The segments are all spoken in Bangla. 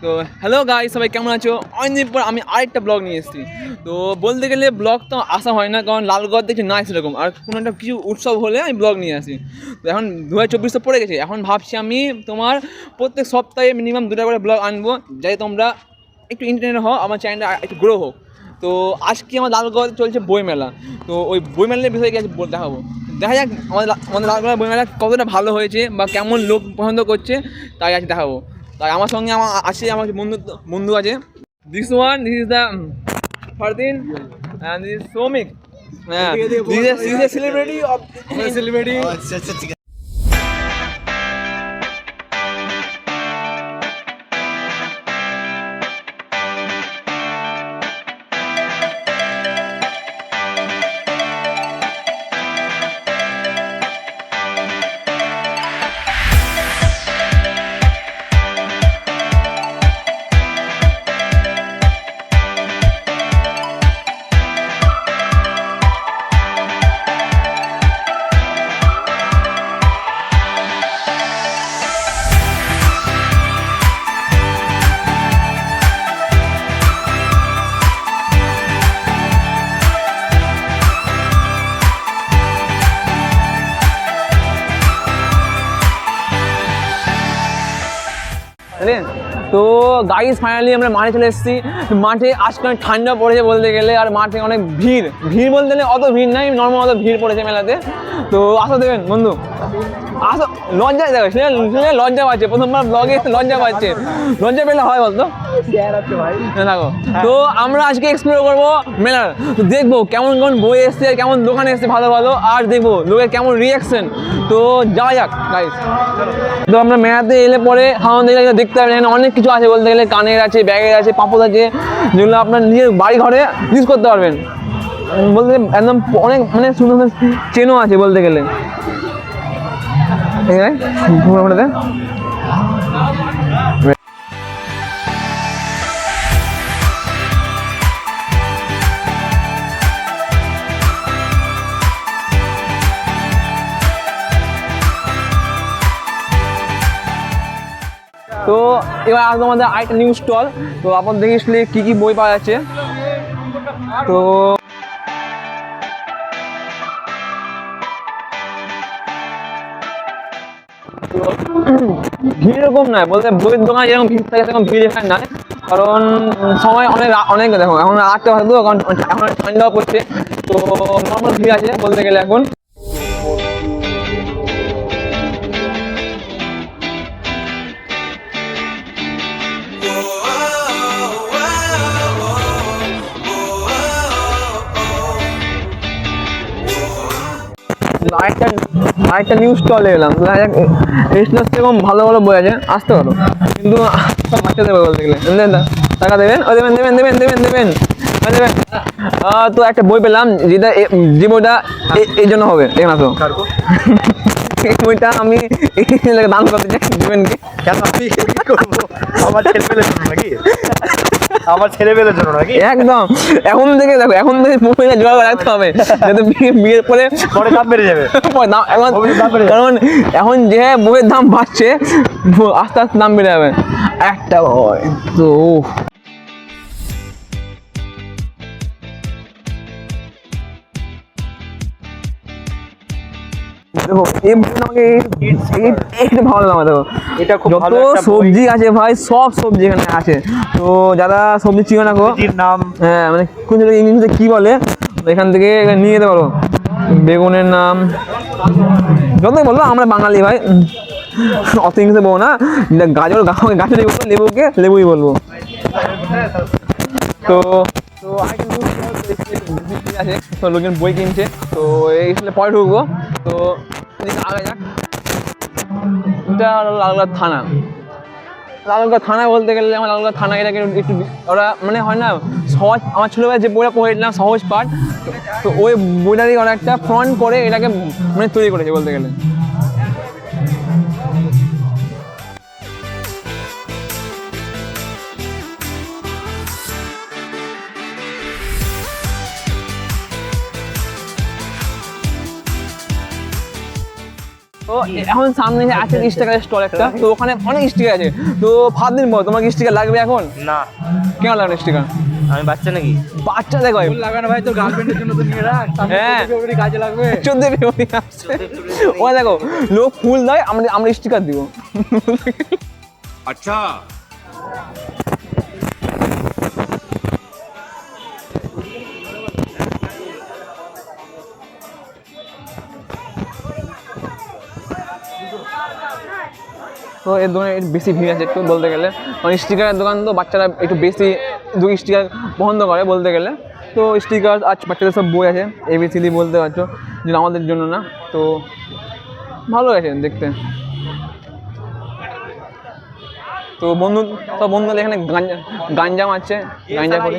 তো হ্যালো গাই সবাই কেমন আছো? অনেকদিন পর আমি আরেকটা ব্লগ নিয়ে এসেছি। তো বলতে গেলে ব্লগ তো আসা হয় না কারণ লালগড় দেখছি না সেরকম আর কোনো একটা কিছু উৎসব হলে আমি ব্লগ নিয়ে আসি। তো এখন দু হাজার চব্বিশ তো পড়ে গেছে। এখন ভাবছি আমি তোমার প্রত্যেক সপ্তাহে মিনিমাম দুটা করে ব্লগ আনব যাতে তোমরা একটু ইন্টারনেট হও আমার চ্যানেলটা একটু গ্রো হোক। তো আজকে আমার লালগড় চলছে বইমেলা। তো ওই বইমেলার বিষয়ে বল- দেখাবো। দেখা যাক আমাদের আমাদের লালগড় বইমেলা কতটা ভালো হয়েছে বা কেমন লোক পছন্দ করছে তাই আজ দেখাবো। তাই আমার সঙ্গে আমার আছে আমার বন্ধু বন্ধু আছে। This one this is the Fardin and this Soumik হ্যাঁ। This is a celebrity of celebrity 随 তো গাইজ ফাইনালি আমরা মাঠে চলে এসেছি। মাঠে আজকে অনেক ঠান্ডা পড়েছে বলতে গেলে, আর মাঠে অনেক ভিড়। ভিড় বলতে গেলে অত ভিড় নাই নর্মাল অত ভিড় পড়েছে মেলাতে। তো আসো দেবেন বন্ধু। আসো লজ্জা দেখো, শুনে লজ্জা পাচ্ছে। প্রথমবার ব্লগে এসে লজ্জা পাচ্ছে। লজ্জা পেলে হয় বলতো? দেখো তো আমরা আজকে এক্সপ্লোর করব মেলার। তো দেখব কেমন কেমন বই এসছে কেমন দোকানে এসছে ভালো ভালো, আর দেখব লোকের কেমন রিয়াকশন তো যাওয়া যাক গাইজ তো আমরা মেলাতে এলে পরে হাওয়া দেখতে পাবেন অনেক কিছু আছে বলতে গেলে, কানের আছে, ব্যাগের আছে, পাপড় আছে, যেগুলো আপনার নিজের বাড়ি ঘরে ইউজ করতে পারবেন। বলতে একদম অনেক মানে সুন্দর সুন্দর চেনও আছে বলতে গেলে। ঠিক আছে তো এবার আসব আমাদের আরেকটা নিউ স্টল তো আপনার দেখে আসলে কী কী বই পাওয়া যাচ্ছে। তো ভিড় এরকম নয়, বলতে বইয়ের দোকানে যেরকম ভিড় থাকে সেরকম ভিড় এখানে নয়। কারণ সময় অনেক অনেক দেখো, এখন আটটা বাজে তো এখন এখন ঠান্ডাও পড়ছে। তো নর্মাল ভিড় আছে বলতে গেলে এখন। আরেকটা আরেকটা নিউজ স্টলে এলাম। দেখা যাক সেরকম ভালো ভালো বই আছে আসতে পারো। কিন্তু সব বাচ্চা দেবে বলতে গেলে। দেন না টাকা দেবেন? ও দেবেন দেবেন দেবেন দেবেন দেবেন। দেবেন। তো একটা বই পেলাম যেটা যে বইটা এই জন্য হবে দেখেন আসো এই বইটা আমি দান করতে চাই দেবেন কি কেন আমি করব? আমার জন্য নাকি? আমার ছেলেবেলের জন্য নাকি? একদম। এখন থেকে দেখো এখন থেকে বইটা জোগাড় রাখতে হবে। যাতে বিয়ে- বিয়ের পরে পরে দাম বেড়ে যাবে। এখন। কারণ এখন যে বইয়ের দাম বাড়ছে আস্তে আস্তে দাম বেড়ে যাবে। একটা ভয় তো দেখো এই আমাকে এই- এই- ভালো লাগে দেখো। এটা খুব যত ভালো সবজি আছে ভাই সব সবজি এখানে আছে। তো যারা সবজি চিনো না গো নাম। হ্যাঁ মানে কোন জায়গায় ইংলিশে কি বলে এখান থেকে নিয়ে যেতে পারো। বেগুনের নাম। যতই বলব আমরা বাঙালি ভাই। অত ইংলিশে বলব না গাজর গা- গাছেরই বলব লেবুকে লেবুই বলব। তো তো আছে তো লোকজন বই কিনছে। তো এই আসলে পরে ঢুকবো। তো আগে যাক। এটা লালগড় থানা। লালগড় থানা বলতে গেলে আমার লালগড় থানা এটাকে একটু ওরা মানে হয় না, সহজ আমার ছোটোবেলায় যে বইটা পড়েছিলাম সহজ পাঠ। তো ওই বইটারই ওরা একটা ফ্রন্ট করে এটাকে মানে তৈরি করেছে বলতে গেলে। এখন সামনে আছে ইস্টিকারের স্টল একটা তো ওখানে অনেক স্টিকার আছে। তো ভাব দিন বল তোমার স্টিকার লাগবে এখন? না। কেন লাগবে স্টিকার আমি বাচ্চা নাকি? বাচ্চা দেখো লাগানো ভাই তোর গার্লফ্রেন্ডের জন্য তো নিয়ে রাখ। হ্যাঁ। কাজে লাগবে। চোদ্দ ও দেখো লোক ফুল দেয় আমরা আমরা স্টিকার দিব। আচ্ছা। তো এর দোকানে একটু বেশি ভিড় আছে একটু বলতে গেলে। কারণ স্টিকারের দোকান তো বাচ্চারা একটু বেশি দুই স্টিকার পছন্দ করে বলতে গেলে। তো স্টিকার আজ বাচ্চাদের সব বই আছে এবিসিডি বলতে পারছ যে আমাদের জন্য না। তো ভালো আছে দেখতে। তো বন্ধু তো বন্ধুদের এখানে গাঞ্জা গাঞ্জাম আছে গাঞ্জা করে।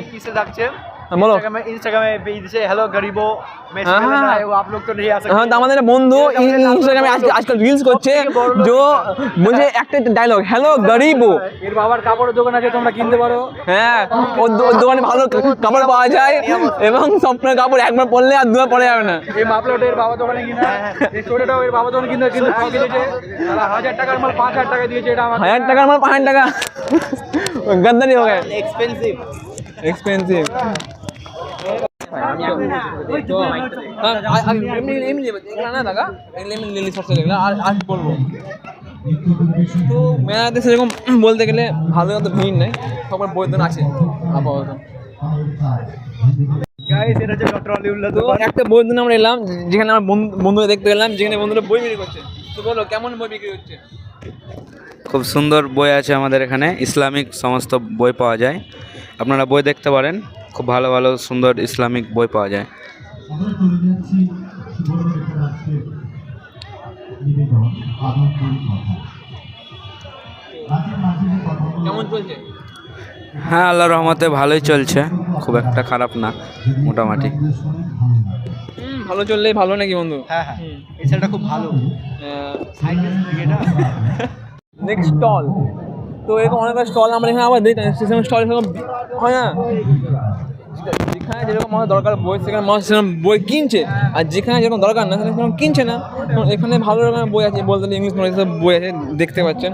বলো। ইনস্টাগ্রামে পেয়ে দিছে হ্যালো হ্যাঁ। গরিবো হ্যাঁ, আমাদের বন্ধু ইনস্টাগ্রামে আজকাল রিলস করছে। বলছে একটা ডায়লগ হ্যালো গরিবো এর বাবার কাপড়ের দোকান আছে তোমরা কিনতে পারো। হ্যাঁ ওর দোকানে ভালো কাপড় পাওয়া যায় এবং স্বপ্নের কাপড় একবার পরলে আর দুবার পরে যাবে না। এই দোকানে কিনে এর বাবা দোকানে কিনে কিন্তু হাজার টাকার মাল পাঁচ হাজার টাকা দিয়েছে এটা আমার হাজার টাকার মাল পাঁচ টাকা। গদ্দারি এক্সপেন্সিভ এক্সপেন্সিভ দাদা আচ্ছা। আচ্ছা। হ্যাঁ, আর তো মেলাতে সেরকম বলতে গেলে ভালো মতো ভিড় নেই। সবার বৈতন আছে আপাতত। একটা বই দিন আমরা এলাম যেখানে আমার বন্ধুরা দেখতে গেলাম যেখানে বন্ধুরা বই বিক্রি করছে। তো বলো কেমন বই বিক্রি হচ্ছে? খুব সুন্দর বই আছে আমাদের এখানে। ইসলামিক সমস্ত বই পাওয়া যায়। আপনারা বই দেখতে পারেন। খুব ভালো ভালো সুন্দর ইসলামিক বই পাওয়া যায়। হ্যাঁ আল্লাহ রহমতে ভালোই চলছে। খুব একটা খারাপ না মোটামুটি। হুম, ভালো চললেই ভালো নাকি বন্ধু? হ্যাঁ হ্যাঁ। এই খুব ভালো। নেক্সট স্টল তো এরকম অনেক স্টল আমরা এখানে আবার দেখি স্টল হয়। না যেখানে যেরকম আমাদের দরকার বই, সেখানে মানুষ সেরকম বই কিনছে। আর যেখানে যেরকম দরকার না, সেখানে সেরকম কিনছে না। এখানে ভালো রকমের বই আছে, বলতে ইংলিশ নলেজ বই আছে, দেখতে পাচ্ছেন।